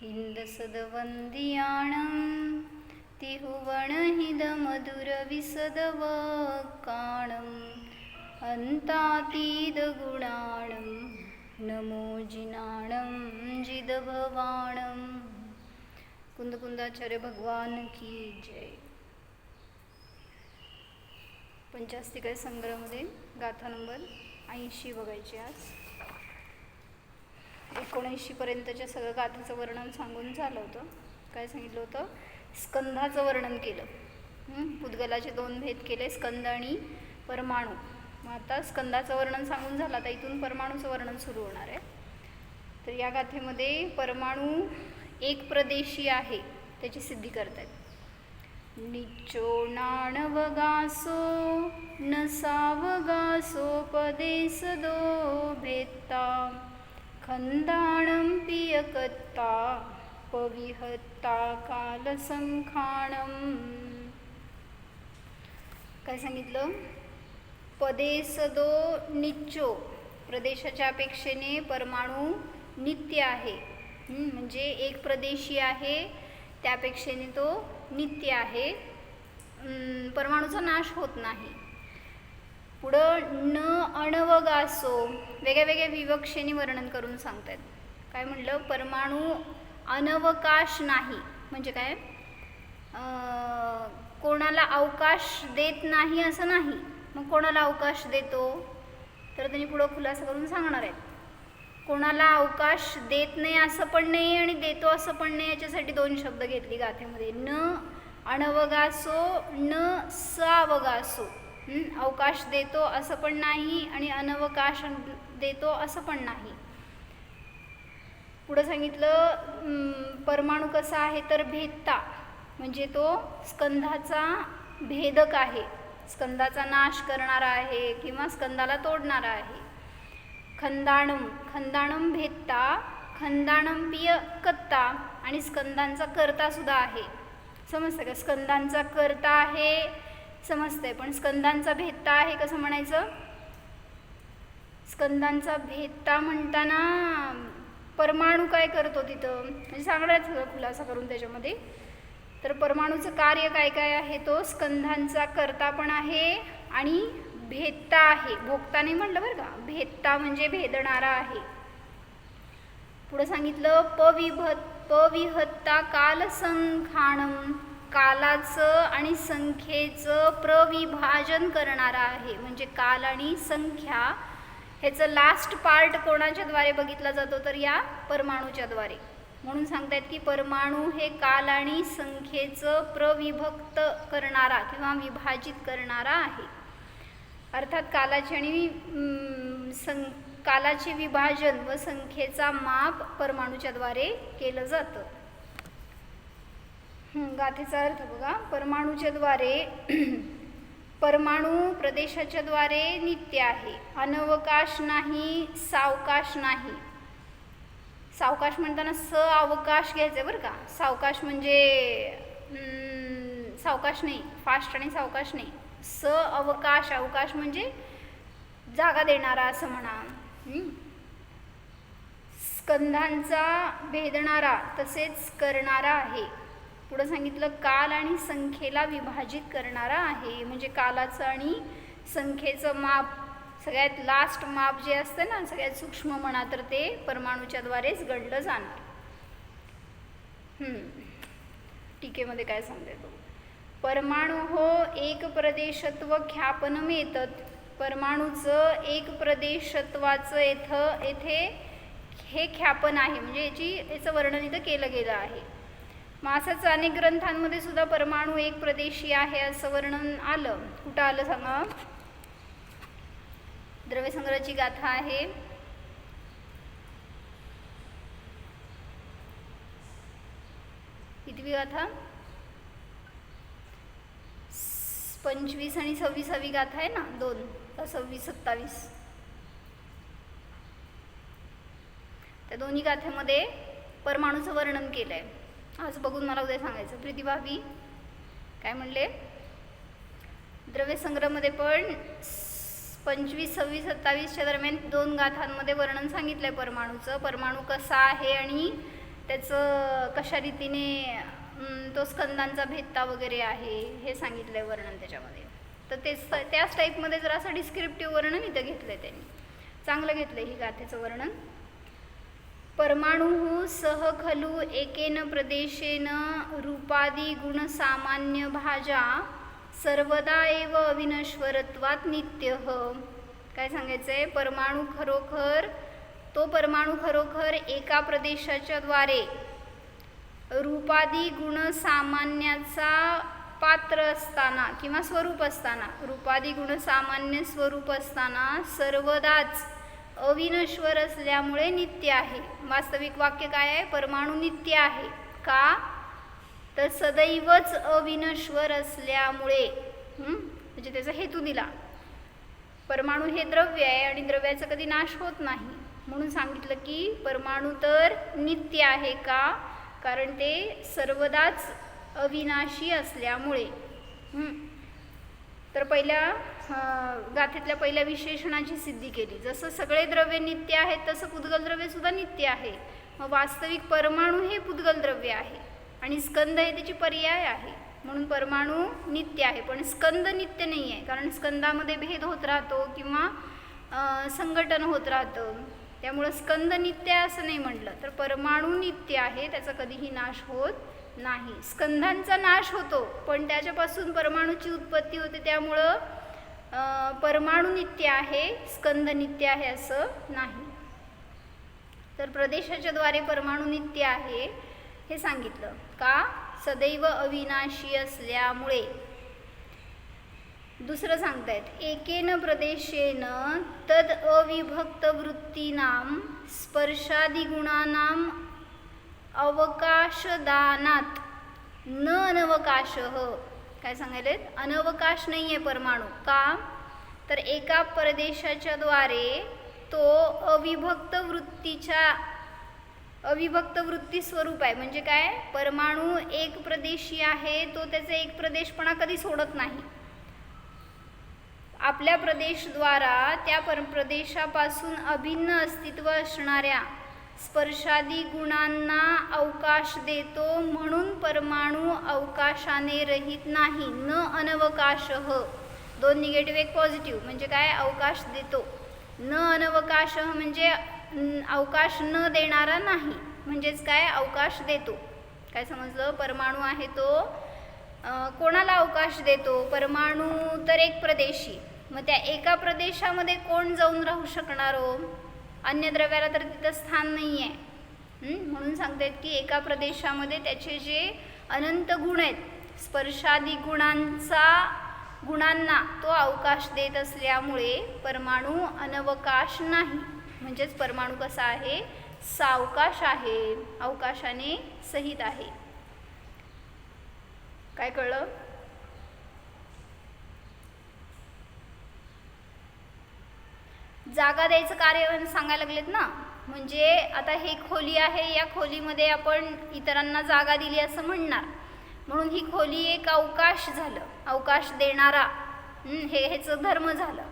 हिंदसदवन्दियाणं तिहुवणहिदमधुरविसदवकाणम् अन्तातीदगुणाणं नमो जिनाणं जिदभवाणं। कुंदकुंदाचार्य भगवान की जय। पंचास्तिका संग्रहामध्ये गाथा नंबर ऐंशी बघायची आज. एकोणऐंशीपर्यंतच्या सगळं गाथेचं वर्णन सांगून झालं होतं. काय सांगितलं होतं? स्कंधाचं वर्णन केलं. पुद्गलाचे दोन भेद केले स्कंद आणि परमाणू. मग आता स्कंदाचं वर्णन सांगून झालं आता इथून परमाणूचं वर्णन सुरू होणार आहे. तर या गाथेमध्ये परमाणू एक प्रदेशी आहे त्याची सिद्धी करतायत. निचो नाणवगासो नसावगासोपदेशदो भेत्ता. खंदाणं पियकत्ता पविहत्ता कालसंखाणं काय सांगितलं? पदेसदो निच्चो प्रदेशाच्या अपेक्षेने परमाणू नित्य आहे. म्हणजे एक प्रदेशी आहे त्यापेक्षेने तो नित्य आहे. परमाणूचा नाश होत नाही. पुढं न अणवगासो वेगळ्या वेगळ्या विवक्षेने वर्णन करून सांगतायत. काय म्हटलं परमाणू अनवकाश नाही. म्हणजे काय? कोणाला अवकाश देत नाही असं नाही. मग कोणाला अवकाश देतो? तर त्यांनी पुढं खुलासा करून सांगणार आहेत. कोणाला अवकाश देत नाही असं पण नाही आणि देतो असं पण नाही याच्यासाठी दोन शब्द घेतली गाथेमध्ये. न अणवगासो न सावगासो. अवकाश देतो असं पण नाही आणि अनवकाश देतो असं पण नाही. पुढं सांगितलं परमाणू कसा आहे तर भेदता म्हणजे तो स्कंधाचा भेदक आहे. स्कंदाचा नाश करणारा आहे किंवा स्कंदाला तोडणारा आहे. खंदाणम खंदाणम भेदता खंदाणम पिय कत्ता आणि स्कंदांचा कर्ता सुद्धा आहे. समजतं का? स्कंदांचा कर्ता आहे समजतंय पण स्कंदांचा भेदता आहे कसं म्हणायचं? स्कंदांचा भेदता म्हणताना परमाणू काय करतो तिथं? म्हणजे सांगणार सगळं खुलासा करून त्याच्यामध्ये? तर परमाणूचं कार्य काय काय आहे? तो स्कंधांचा कर्ता पण आहे आणि भेदता आहे. भोगता नाही म्हणलं बरं का? भेदता म्हणजे भेदणारा आहे. पुढं सांगितलं पविभत पविहत्ता कालसंखाणम कालाचं आणि संख्येचं प्रविभाजन करणारा आहे. म्हणजे काल आणि संख्या ह्याचं लास्ट पार्ट कोणाच्याद्वारे बघितला जातो? तर या परमाणूच्याद्वारे म्हणून सांगतायत की परमाणू हे काल आणि संख्येचं प्रविभक्त करणारा किंवा विभाजित करणारा आहे. अर्थात कालाचे आणि सं कालाचे विभाजन व संख्येचा माप परमाणूच्याद्वारे केलं जातं. गाथेचा अर्थ बघा. परमाणूच्याद्वारे परमाणू प्रदेशाच्याद्वारे नित्य आहे. अनवकाश नाही सावकाश नाही. सावकाश म्हणताना स अवकाश घ्यायचं बरं का. सावकाश म्हणजे सावकाश नाही फास्ट आणि सावकाश नाही. स अवकाश अवकाश म्हणजे जागा देणारा असं म्हणा. स्कंधांचा भेदणारा तसेच करणारा आहे. पुढं सांगितलं काल आणि संख्येला विभाजित करणारा आहे. म्हणजे कालाचं आणि संख्येचं माप सगळ्यात लास्ट माप जे असतं ना सगळ्यात सूक्ष्म म्हणा तर ते परमाणूच्याद्वारेच घडलं जाणार. टीकेमध्ये काय सांगते तो परमाणू हो एक प्रदेशत्व ख्यापनम येतात परमाणूचं एक प्रदेशत्वाचं येथं येथे हे ख्यापन आहे. म्हणजे याची याचं वर्णन इथं केलं गेलं आहे. मग असंच अनेक ग्रंथांमध्ये सुद्धा परमाणू एक प्रदेशी आहे असं वर्णन आलं. कुठं आलं सांगा? द्रव्यसंग्रहाची गाथा आहे. कितवी गाथा? पंचवीस आणि सव्वीसावी गाथा आहे ना दोन. का सव्वीस सत्तावीस. त्या दोन्ही गाथेमध्ये परमाणूचं वर्णन केलं आहे आज बघून मला उद्या सांगायचं. प्रीतीभाभी काय म्हणले? द्रव्यसंग्रहमध्ये पण पंचवीस सव्वीस सत्तावीसच्या दरम्यान दोन गाथांमध्ये वर्णन सांगितलं आहे परमाणूचं. परमाणू कसा आहे आणि त्याचं कशा रीतीने तो स्कंदांचा भेदता वगैरे आहे हे सांगितलं आहे वर्णन त्याच्यामध्ये. तर तेच त्याच टाईपमध्ये जर असं डिस्क्रिप्टिव्ह वर्णन इथं घेतलं आहे त्यांनी. चांगलं घेतलं आहे ही गाथेचं वर्णन. परमाणु सह खलु एकेन प्रदेशेन रूपादी गुणसामान्य भाजा सर्वदा एव अविनश्वरत्वात नित्य. काय सांगायचं आहे परमाणू खरोखर तो परमाणू खरोखर एका प्रदेशाच्या द्वारे रूपादी गुण सामान्याचा पात्र असताना किंवा स्वरूप असताना रूपादी गुण सामान्य स्वरूप असताना सर्वदाच अविनश्वर असल्यामुळे नित्य आहे. वास्तविक वाक्य काय आहे? परमाणू नित्य आहे. का? तर सदैवच अविनश्वर असल्यामुळे. म्हणजे त्याचा हेतू दिला. परमाणू हे द्रव्य आहे आणि द्रव्याचा कधी नाश होत नाही. म्हणून सांगितलं की परमाणू तर नित्य आहे का? कारण ते सर्वदाच अविनाशी असल्यामुळे. तर पहिल्या गाथेतल्या पहिल्या विशेषणाची सिद्धी केली. जसं सगळे द्रव्य नित्य आहेत तसं पुद्गल द्रव्यसुद्धा नित्य आहे. मग वास्तविक परमाणू हे पुद्गल द्रव्य आहे. आणि स्कंद हे त्याची पर्याय आहे. म्हणून परमाणू नित्य आहे. पण स्कंद नित्य नाही आहे. कारण स्कंदामध्ये भेद होत राहतो किंवा संघटन होत राहतं. त्यामुळं स्कंद नित्य आहे असं नाही म्हटलं. तर परमाणू नित्य आहे. त्याचा कधीही नाश होत नाही. स्कंधांचा नाश होतो. पण त्याच्यापासून परमाणूची उत्पत्ती होते. त्यामुळं परमाणू नित्य आहे स्कंद नित्य आहे असं नाही. तर प्रदेशाच्या द्वारे परमाणू नित्य आहे हे सांगितलं. का? सदैव अविनाशी असल्यामुळे. दुसरं सांगतायत एकेन प्रदेशेन तद अविभक्त वृत्तीनाम स्पर्शादिगुणानाम अवकाशदानात न अनवकाश काय सांगायलेत? अनवकाश नाही आहे परमाणू. का? तर एका प्रदेशाच्या द्वारे तो अविभक्त वृत्तीच्या अविभक्त वृत्ती स्वरूप आहे. म्हणजे काय? परमाणू एक प्रदेशी आहे तो त्याचा एक प्रदेशपणा कधी सोडत नाही. आपल्या प्रदेशद्वारा त्या पर प्रदेशापासून अभिन्न अस्तित्व असणाऱ्या स्पर्शादी गुणांना अवकाश देतो म्हणून परमाणू अवकाशाने रहित नाही न अनवकाश. दोन निगेटिव्ह एक पॉझिटिव्ह म्हणजे काय? अवकाश देतो. न अनवकाश म्हणजे अवकाश न देणारा नाही म्हणजेच काय? अवकाश देतो. काय समजलं? परमाणू आहे तो. कोणाला अवकाश देतो? परमाणू तर एक प्रदेशी. मग त्या एका प्रदेशामध्ये कोण जाऊन राहू शकणार हो? अन्य द्रव्याला तर तिथं स्थान नाही आहे म्हणून सांगतायत की एका प्रदेशामध्ये त्याचे जे अनंत गुण आहेत स्पर्शादी गुणांचा गुणांना तो अवकाश देत असल्यामुळे परमाणू अनवकाश नाही. म्हणजेच परमाणू कसा आहे? सावकाश आहे. अवकाशाने सहित आहे. काय कळलं? जागा द्यायचं कार्य सांगायला लागलेत ना. म्हणजे आता हे खोली आहे या खोलीमध्ये आपण इतरांना जागा दिली असं म्हणणार. म्हणून ही खोली एक अवकाश झालं. अवकाश देणारा. हे ह्याचं धर्म झालं.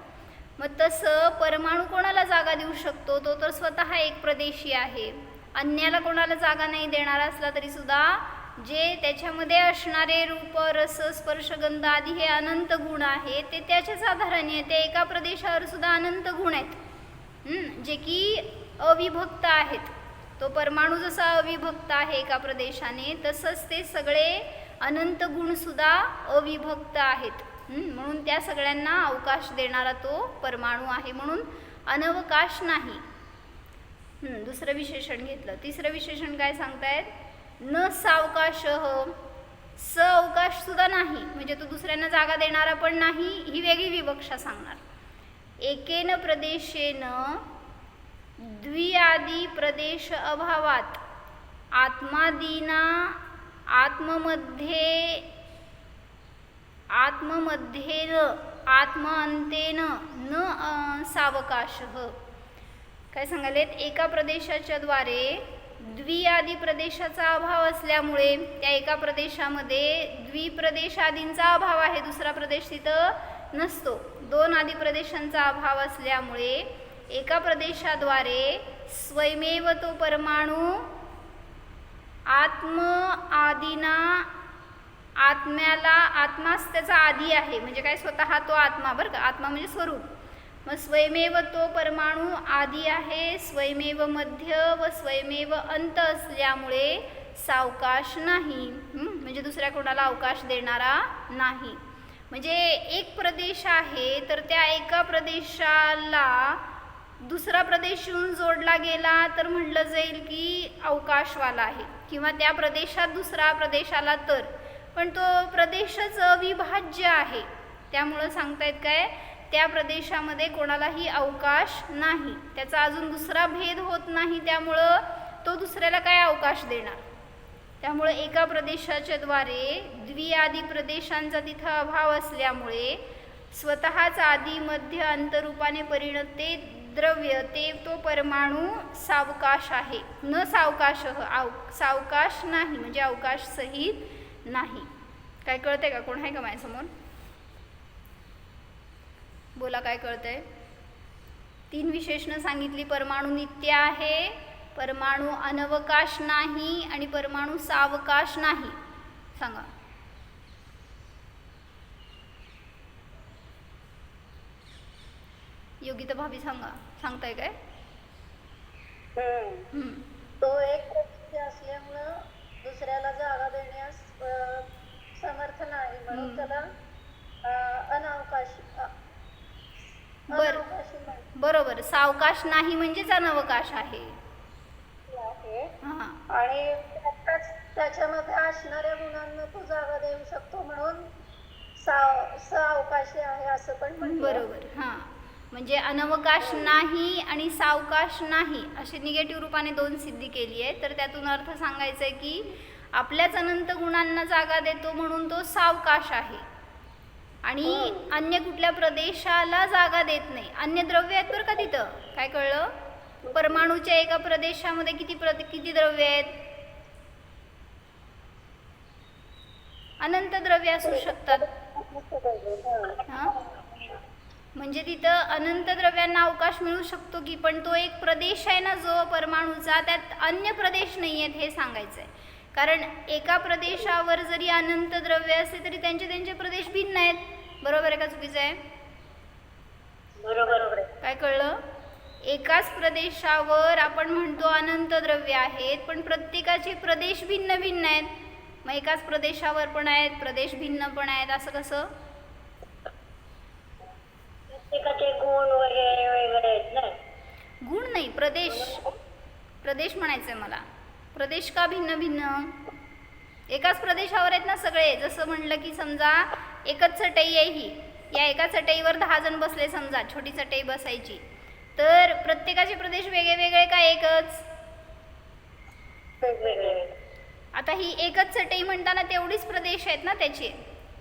मग तसं परमाणू कोणाला जागा देऊ शकतो? तो तर स्वतः एक प्रदेशी आहे. अन्याला कोणाला जागा नाही देणारा असला तरीसुद्धा जे त्याच्यामध्ये असणारे रूप रस स्पर्शगंध आदी हे अनंत गुण आहे ते त्याच्याच आधाराने ते एका प्रदेशावर सुद्धा अनंत गुण आहेत. जे की अविभक्त आहेत. तो परमाणू जसा अविभक्त आहे एका प्रदेशाने तसंच ते सगळे अनंत गुणसुद्धा अविभक्त आहेत. म्हणून त्या सगळ्यांना अवकाश देणारा तो परमाणू आहे. म्हणून अनवकाश नाही. दुसरं विशेषण घेतलं. तिसरं विशेषण काय सांगतायत? न सावकाश स अवकाश सुद्धा नाही. म्हणजे तो दुसऱ्यांना जागा देणारा पण नाही ही वेगळी विवक्षा सांगणार. एकेन प्रदेशेन द्वियादी प्रदेश अभावात आत्मादीना आत्ममध्ये आत्ममध्येन आत्मअंतेन न सावकाश. काय सांगायलेत? एका प्रदेशाच्या द्वारे द्विआदी प्रदेशाचा अभाव असल्यामुळे त्या एका प्रदेशामध्ये द्विप्रदेशादींचा अभाव आहे दुसरा प्रदेश तिथं नसतो. दोन आदी प्रदेशांचा अभाव असल्यामुळे एका प्रदेशाद्वारे स्वयमेव तो परमाणू आत्म आदिना आत्म्याला आत्माच त्याचा आदी आहे. म्हणजे काय? स्वतः तो आत्मा बरं का? आत्मा म्हणजे स्वरूप. मग स्वयमेव तो परमाणू आधी आहे. स्वयमेव मध्य व स्वयमेव अंत असल्यामुळे सावकाश नाही. म्हणजे दुसऱ्या कोणाला अवकाश देणारा नाही. म्हणजे एक प्रदेश आहे तर त्या एका प्रदेशाला दुसरा प्रदेश येऊन जोडला गेला तर म्हटलं जाईल की अवकाशवाला आहे. किंवा त्या प्रदेशात दुसरा प्रदेश आला तर. पण तो प्रदेशच अविभाज्य आहे. त्यामुळं सांगतायत काय? त्या प्रदेशामध्ये कोणालाही अवकाश नाही. त्याचा अजून दुसरा भेद होत नाही त्यामुळं तो दुसऱ्याला काय अवकाश देणार? त्यामुळं एका प्रदेशाच्या द्वारे द्विआदी प्रदेशांचा तिथं अभाव असल्यामुळे स्वतःच आदी मध्य अंतरूपाने परिणत ते द्रव्य ते तो परमाणू सावकाश आहे. न सावकाश आव सावकाश नाही म्हणजे अवकाश सहित नाही. काय कळतंय का? कोण आहे का माझ्यासमोर? बोला काय कळतंय? तीन विशेषणं सांगितली. परमाणू नित्य आहे परमाणू अनवकाश नाही आणि परमाणू सावकाश नाही. सांगा. योगिता भाभी सांगा. सांगताय काय. तो एक प्रकृती असल्यामुळं दुसऱ्याला जागा देण्यास समर्थ नाही म्हणून. त्याला अनावकाशी बर. बरोबर. सावकाश नाही म्हणजेच अनवकाश आहे. हां. आणि त्याच्यामध्ये असणाऱ्या गुणांना तो जागा देऊ शकतो म्हणून साव सावकाशी आहे असं पण बरोबर. हां. म्हणजे अनवकाश नाही आणि सावकाश नाही असे निगेटिव्ह रूपाने दोन सिद्धी केली आहे. तर त्यातून अर्थ सांगायचा आहे की आपल्याच अनंत गुणांना जागा देतो म्हणून तो सावकाश आहे. आणि अन्य कुठल्या प्रदेशाला जागा देत नाही. अन्य द्रव्य आहेत बरं का तिथं? काय कळलं? परमाणूच्या एका प्रदेशामध्ये किती प्र किती द्रव्य आहेत? अनंत द्रव्य असू शकतात. हां? म्हणजे तिथं अनंत द्रव्यांना अवकाश मिळू शकतो की पण तो एक प्रदेश आहे ना जो परमाणूचा त्यात अन्य प्रदेश नाही आहेत हे सांगायचं आहे कारण एका प्रदेशावर जरी अनंत द्रव्य असले तरी त्यांचे त्यांचे प्रदेश भिन्न आहेत. बरोबर आहे का चुकीचं आहे? बरोबर काय कळलं? एकाच प्रदेशावर आपण म्हणतो अनंत द्रव्य आहेत पण प्रत्येकाचे प्रदेश भिन्न भिन्न आहेत. मग एकाच प्रदेशावर पण आहेत प्रदेश भिन्न पण आहेत असं कसं? गुण वगैरे वेगळे आहेत ना? गुण नाही प्रदेश. प्रदेश म्हणायचं आहे मला. प्रदेश का भिन्न भिन्न? एकाच प्रदेशावर आहेत ना सगळे. जसं म्हणलं की समजा एकच चटई आहे ही. या एका चटईवर दहा जण बसले समजा छोटी चटई बसायची. तर प्रत्येकाचे प्रदेश वेगळे वेगळे का एकच? आता ही एकच चटई म्हणताना तेवढीच प्रदेश आहेत ना त्याचे.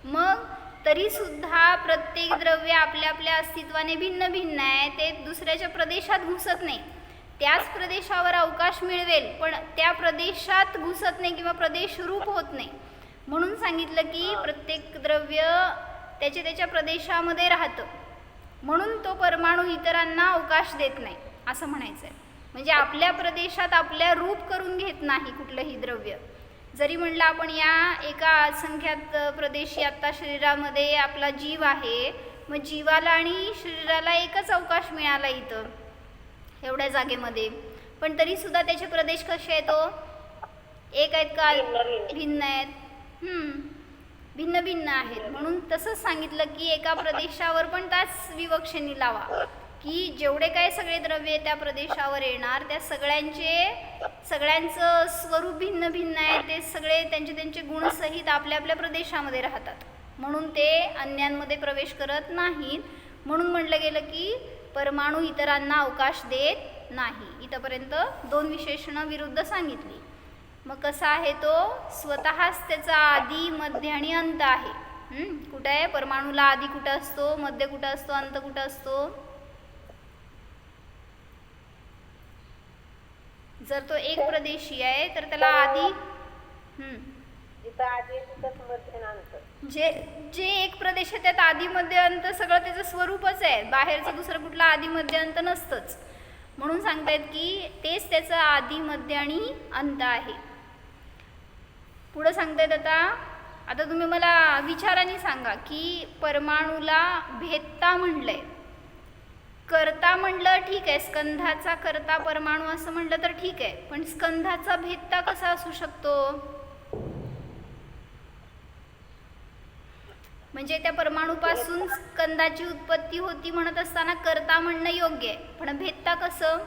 मग तरी सुद्धा प्रत्येक द्रव्य आपल्या आपल्या अस्तित्वाने भिन्न भिन्न आहे ते दुसऱ्याच्या प्रदेशात घुसत नाही. त्याच प्रदेशावर अवकाश मिळवेल पण त्या प्रदेशात घुसत नाही किंवा प्रदेश रूप होत नाही. म्हणून सांगितलं की प्रत्येक द्रव्य त्याच्या त्याच्या प्रदेशामध्ये राहतं. म्हणून तो परमाणू इतरांना अवकाश देत नाही असं म्हणायचं आहे म्हणजे आपल्या प्रदेशात आपल्या रूप करून घेत नाही कुठलंही द्रव्य. जरी म्हणलं आपण या एका असंख्यात प्रदेशी आत्ता शरीरामध्ये आपला जीव आहे मग जीवाला आणि शरीराला एकच अवकाश मिळाला इथं एवढ्या जागेमध्ये. पण तरीसुद्धा त्याचे प्रदेश कसे आहेत तो एक आहेत का? भिन्न आहेत. भिन्न भिन्न आहेत. म्हणून तसंच सांगितलं की एका प्रदेशावर पण त्याच विवक्षेने लावा. की जेवढे काय सगळे द्रव्य त्या प्रदेशावर येणार त्या सगळ्यांचे सगळ्यांचं स्वरूप भिन्न भिन्न आहे ते सगळे त्यांचे त्यांचे गुणसहित आपल्या आपल्या प्रदेशामध्ये राहतात. म्हणून ते अन्यांमध्ये प्रवेश करत नाहीत. म्हणून म्हटलं गेलं की परमाणू इतरांना अवकाश देत नाही. इथंपर्यंत दोन विशेषणं विरुद्ध सांगितली. मग कसा आहे तो? स्वतःच त्याचा आदी मध्य आणि अंत आहे? कुठं आहे? परमाणूला आधी कुठं असतो? मध्य कुठं असतो? अंत कुठं असतो? जर तो एक प्रदेशी आहे तर त्याला आधी आधी जे जे एक प्रदेश आहे त्यात आधी मध्य अंत सगळं त्याचं स्वरूपच आहे. बाहेरचं दुसरं कुठलं आधी मध्य अंत नसतंच. म्हणून सांगतायत की तेच त्याचं आधी मध्य आणि अंत आहे. पुढं सांगतायत आता. आता तुम्ही मला विचाराने सांगा की परमाणूला भेदता म्हणलंय. करता म्हणलं ठीक आहे स्कंधाचा करता परमाणू असं म्हणलं तर ठीक आहे पण स्कंधाचा भेदता कसा असू शकतो? म्हणजे त्या परमाणूपासून स्कंदाची उत्पत्ती होती म्हणत असताना करता म्हणणं योग्य आहे पण भेदता कसं?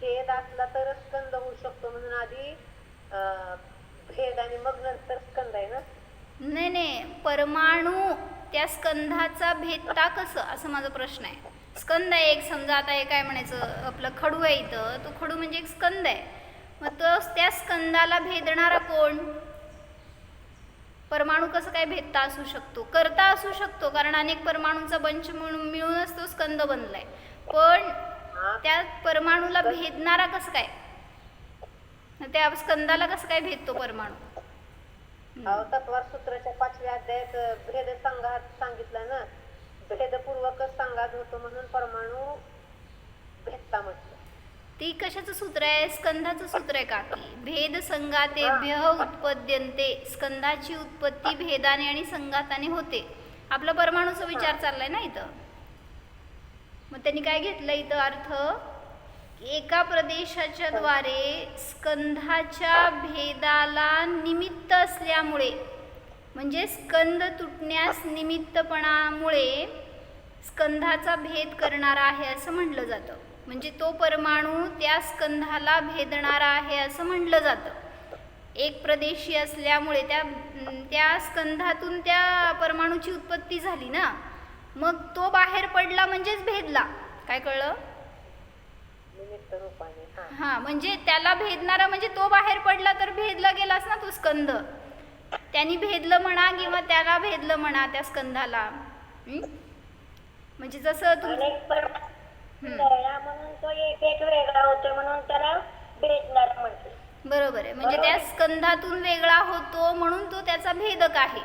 भेद असला तरच स्कंद होऊ शकतो म्हणून आधी भेद आणि मग नंतर स्कंद आहे ना? नाही नाही. परमाणू त्या स्कंधाचा भेदता कसं असं माझा प्रश्न आहे. स्कंद आहे एक समजा आता हे काय म्हणायचं आपलं खडू आहे इथं तो खडू म्हणजे एक स्कंद आहे. मग तो त्या स्कंदाला भेदणारा कोण? परमाणू कसं काय भेदता असू शकतो? करता असू शकतो कारण अनेक परमाणूंचा बंच म्हणून मिळूनच तो स्कंद बनलाय. पण त्या परमाणूला भेदणारा कसं काय? त्या स्कंदाला कसं काय भेदतो परमाणू? तत्वार सूत्राच्या पाचव्या अध्यायात भेद संघात सांगितलं ना भेदपूर्वकच संघात होतो म्हणून परमाणू भेदता म्हटलं. ती कशाचं सूत्र आहे? स्कंधाचं सूत्र आहे काकी भेद संगातेभ्य उत्पद्यन्ते स्कंधाची उत्पत्ती भेदाने आणि संघाताने होते. आपला परमाणूचा विचार चाललाय ना इथं? मग त्यांनी काय घेतलं इथं अर्थ? एका प्रदेशाच्या द्वारे स्कंधाच्या भेदाला निमित्त असल्यामुळे म्हणजे स्कंद तुटण्यास निमित्तपणामुळे स्कंधाचा भेद करणारा आहे असं म्हटलं जातं. म्हणजे तो परमाणू त्या स्कंधाला भेदणारा आहे असं म्हटलं जातं. एक प्रदेशी असल्यामुळे त्या त्या स्कंधातून त्या परमाणूची उत्पत्ती झाली ना? मग तो बाहेर पडला म्हणजेच भेदला. काय कळलं? हा. हा म्हणजे त्याला भेदणारा म्हणजे तो बाहेर पडला तर भेदला गेलाच ना तो स्कंद. त्यांनी भेदलं म्हणा किंवा त्याला भेदलं म्हणा त्या स्कंधाला. हं? म्हणजे जसं बरोबर आहे. म्हणजे त्या स्कंधातून वेगळा होतो म्हणून तो त्याचा भेदक आहे.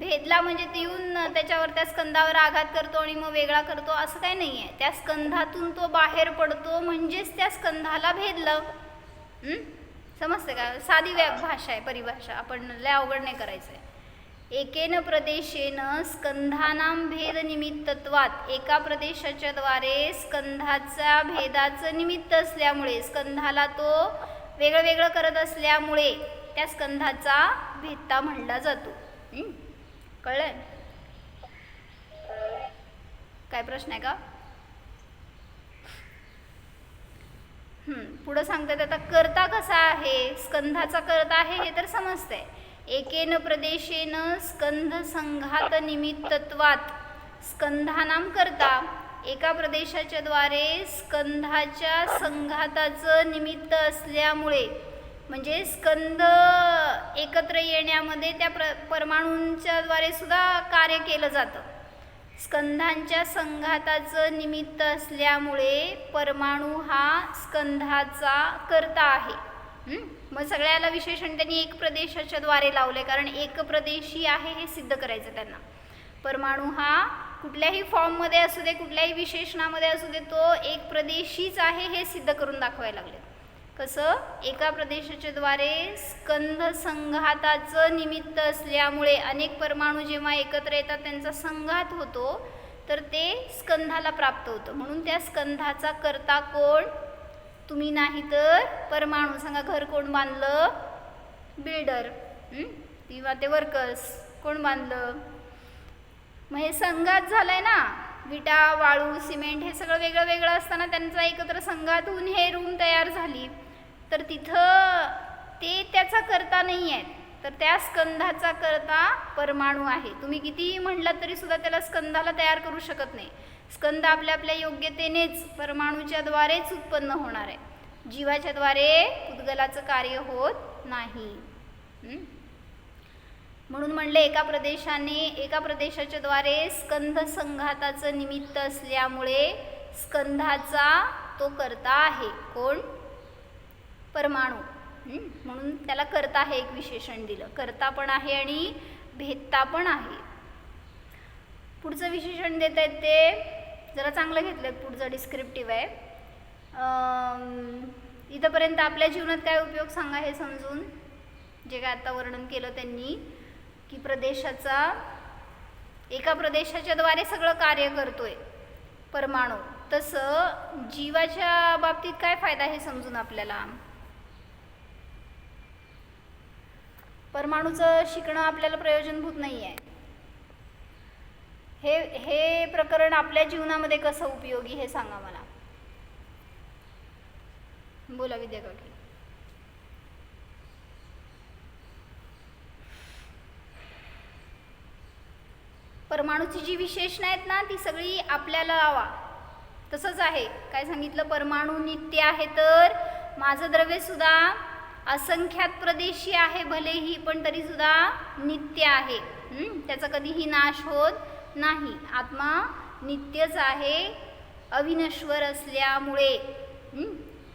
भेदला म्हणजे ते येऊन त्याच्यावर त्या स्कंदावर आघात करतो आणि मग वेगळा करतो असं काही नाही आहे त्या स्कंधातून तो बाहेर पडतो म्हणजेच त्या स्कंधाला भेदलं. समजतं समजते का? साधी व्या भाषा आहे परिभाषा. आपण लय अवघड नाही करायचं आहे एकेन प्रदेशेन स्कंधानां भेद निमित्तत्वात. एका प्रदेशाच्या द्वारे स्कंधाचा भेदाचं निमित्त असल्यामुळे स्कंधाला तो वेगळं वेगळं करत असल्यामुळे त्या स्कंधाचा भेदता म्हणला जातो. कळलंय? काय प्रश्न आहे का? पुढं सांगतात आता करता कसा आहे? स्कंधाचा करता आहे हे तर समजतंय. एकेन प्रदेशेन स्कंध संघात निमित्तत्वात. स्कंधानाम करता एका प्रदेशाच्या द्वारे स्कंधाच्या संघाताचं निमित्त असल्यामुळे म्हणजे स्कंद एकत्र येण्यामध्ये त्या प्र परमाणूंच्याद्वारे सुद्धा कार्य केलं जातं. स्कंधांच्या संघाताचं निमित्त असल्यामुळे परमाणू हा स्कंधाचा करता आहे. मग सगळ्याला विशेषण त्यांनी एक प्रदेशाच्या द्वारे लावले कारण एक प्रदेशी आहे हे सिद्ध करायचं त्यांना. परमाणू हा कुठल्याही फॉर्ममध्ये असू दे कुठल्याही विशेषणामध्ये असू दे तो एक प्रदेशीच आहे हे सिद्ध करून दाखवायला लागले कसं? एका प्रदेशाच्या द्वारे स्कंध संघाताचं निमित्त असल्यामुळे अनेक परमाणू जेव्हा एकत्र येतात त्यांचा संघात होतो तर ते स्कंधाला प्राप्त होतं. म्हणून त्या स्कंधाचा करता कोण? तुम्ही नाही तर परमाणू. सांगा घर कोण बांधलं? बिल्डर. किंवा ते वर्कर्स. कोण बांधलं? मग हे संघात झालंय ना. विटा वाळू सिमेंट हे सगळं वेगळं वेगळं असताना त्यांचा एकत्र संघात होऊन हे रूम तयार झाली. तर तिथं ते त्याचा करता नाही आहेत तर त्या स्कंधाचा करता परमाणू आहे. तुम्ही कितीही म्हणलात तरी सुद्धा त्याला स्कंधाला तयार करू शकत नाही. स्कंद आपल्या आपल्या योग्यतेनेच परमाणूच्या द्वारेच उत्पन्न होणार आहे. जीवाच्या द्वारे उद्गलाचं कार्य होत नाही. म्हणून म्हणलं एका प्रदेशाने एका प्रदेशाच्या द्वारे स्कंध संघाताचं निमित्त असल्यामुळे स्कंधाचा तो करता आहे. कोण? परमाणू. म्हणून त्याला करता हे एक विशेषण दिलं. करता पण आहे आणि भेदता पण आहे. पुढचं विशेषण देत आहेत ते जरा चांगलं घेतलं पुढचं डिस्क्रिप्टिव्ह आहे. इथंपर्यंत आपल्या जीवनात काय उपयोग सांगा हे समजून? जे काय आता वर्णन केलं त्यांनी की प्रदेशाचा एका प्रदेशाच्या द्वारे सगळं कार्य करतोय परमाणू. तसं जीवाच्या बाबतीत काय फायदा हे समजून आपल्याला? परमाणूचं शिकणं आपल्याला प्रयोजनभूत नाही आहे हे हे प्रकरण आपल्या जीवनामध्ये कसं उपयोगी हे सांगा मला. बोला विद्या काकी परमाणूची जी विशेषणा आहेत ना ती सगळी आपल्याला लावा तसंच आहे. काय सांगितलं? परमाणू नित्य आहे तर माझं द्रव्यसुद्धा असंख्यात प्रदेशी आहे भलेही पण तरीसुद्धा नित्य आहे. त्याचा कधीही नाश होत नाही. आत्मा नित्यच आहे अविनश्वर असल्यामुळे.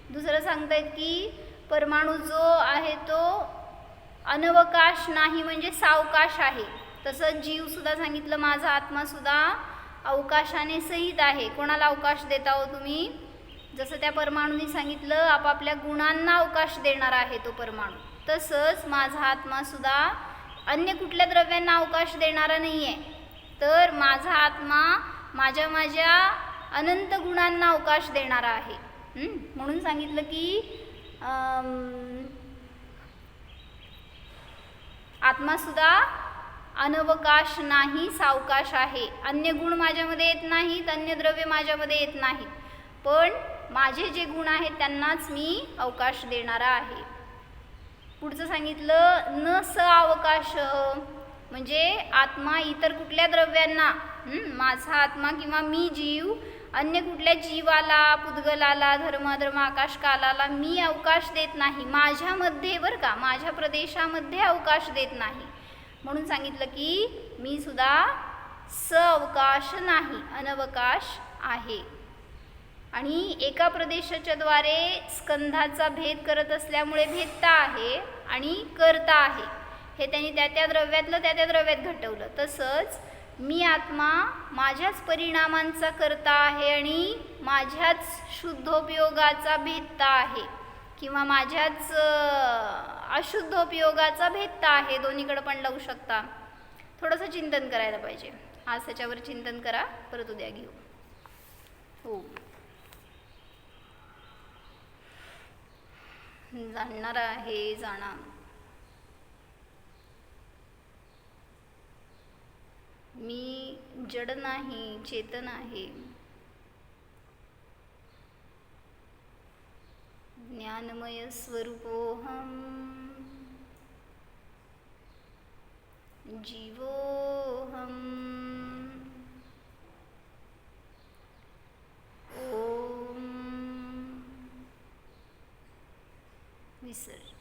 दुसरं सांगतायत की परमाणू जो आहे तो अनवकाश नाही म्हणजे सावकाश आहे. तसंच जीवसुद्धा सांगितलं माझा आत्मासुद्धा अवकाशाने सहित आहे. कोणाला अवकाश देता हो तुम्ही? जसं त्या परमाणूंनी सांगितलं आपापल्या गुणांना अवकाश देणारा आहे तो परमाणू. तसंच माझा आत्मासुद्धा अन्य कुठल्या द्रव्यांना अवकाश देणारा नाही आहे तर माझा आत्मा माझ्या माझ्या अनंत गुणांना अवकाश देणारा आहे. म्हणून सांगितलं की आत्मासुद्धा अनवकाश नाही सावकाश आहे. अन्य गुण माझ्यामध्ये येत नाहीत अन्य द्रव्य माझ्यामध्ये येत नाहीत. पण माझे जे गुण आहेत त्यांनाच मी अवकाश देणारा आहे. पुढचं सांगितलं न स अवकाश म्हणजे आत्मा इतर कुठल्या द्रव्यांना माझा आत्मा किंवा मी जीव अन्य कुठल्या जीवाला पुद्गलाला धर्माधर्म आकाश कालाला मी अवकाश देत नाही. माझ्यामध्ये बरं का माझ्या प्रदेशामध्ये अवकाश देत नाही. म्हणून सांगितलं की मी सुद्धा स अवकाश नाही अनवकाश आहे. आणि एका प्रदेशाच्याद्वारे स्कंधाचा भेद करत असल्यामुळे भेदता आहे आणि करता आहे. हे त्यांनी त्या त्या द्रव्यातलं त्या त्या द्रव्यात घटवलं. तसंच मी आत्मा माझ्याच परिणामांचा करता आहे आणि माझ्याच शुद्धोपयोगाचा भेदता आहे किंवा माझ्याच अशुद्धोपयोगाचा भेदता आहे दोन्हीकडं पण लावू शकता. थोडंसं चिंतन करायला पाहिजे. आज त्याच्यावर चिंतन करा. परत उद्या घेऊ. हो. जाणणार आहे जाणा. मी जड नाही चेतन आहे ज्ञानमय स्वरूपोहम जीवोहम ओ 意思。